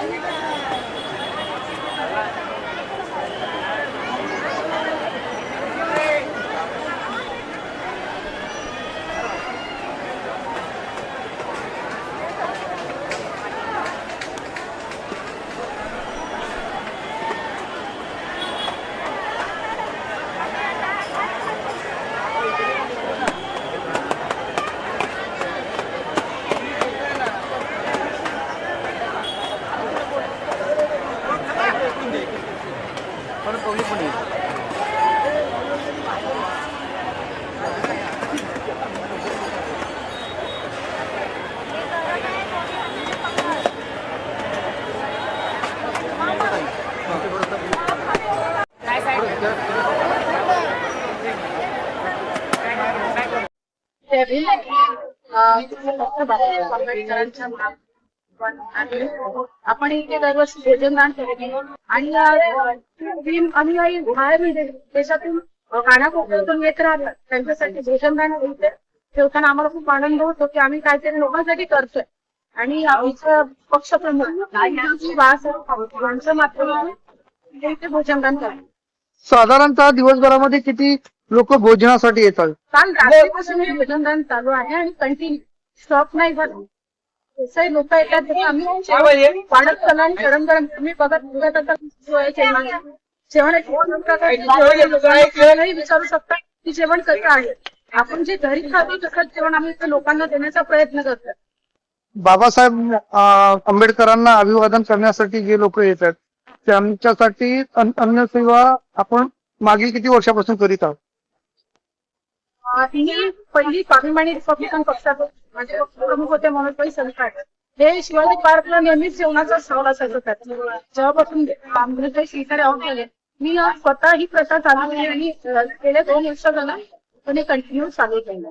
아, जय Bhim doctor Babasaheb आंबेडकरांच्या आणि आपण इथे दरवर्षी भोजनदान करतो आणि भीम अनुयायी बाहेर देशातून कानाकोपऱ्यातून येत राहतात. त्यांच्यासाठी भोजनदान होते. ठेवताना आम्हाला खूप आनंद होतो की आम्ही काहीतरी लोकांसाठी करतोय. आणि आमचं पक्षप्रमुख बाळासाहेब यांचं माध्यमातून इथे भोजनदान करतो साधारणतः दिवसभरामध्ये किती लोक भोजनासाठी येतात? काल रात्रीपासून हे भोजनदान चालू आहे आणि कंटिन्यू स्टॉप नाही झालं लोक येतात तसं आम्ही वाढत चालू आणि गरम गरम. तुम्ही बघत बघत आता सुरू आहे जेवणाचं. जेवणाची दोन प्रकारची जेवण आहे. विचारू शकता की जेवण कसं आहे. आपण जे घरी खातो तसंच जेवण आम्ही इथे लोकांना देण्याचा प्रयत्न करतो बाबासाहेब अं, आंबेडकरांना अभिवादन करण्यासाठी जे लोक येतात त्यांच्यासाठी अन- अन्न सेवा आपण मागील किती वर्षापासून करीत आहोत? ही पहिली स्वाभिमानी रिपब्लिकन पक्षाचे म्हणजे प्रमुख होते म्हणून काही सरकार हे शिवाजी पार्कला नेहमीच जेवणाचा स्टॉल असायचा त्याचा जेव्हापासून आंबेडकर श्रीकडे आऊट झाले मी स्वतः ही प्रथा चालू केली आणि गेल्या दोन वर्ष झाला पण हे कंटिन्यू चालू केलं.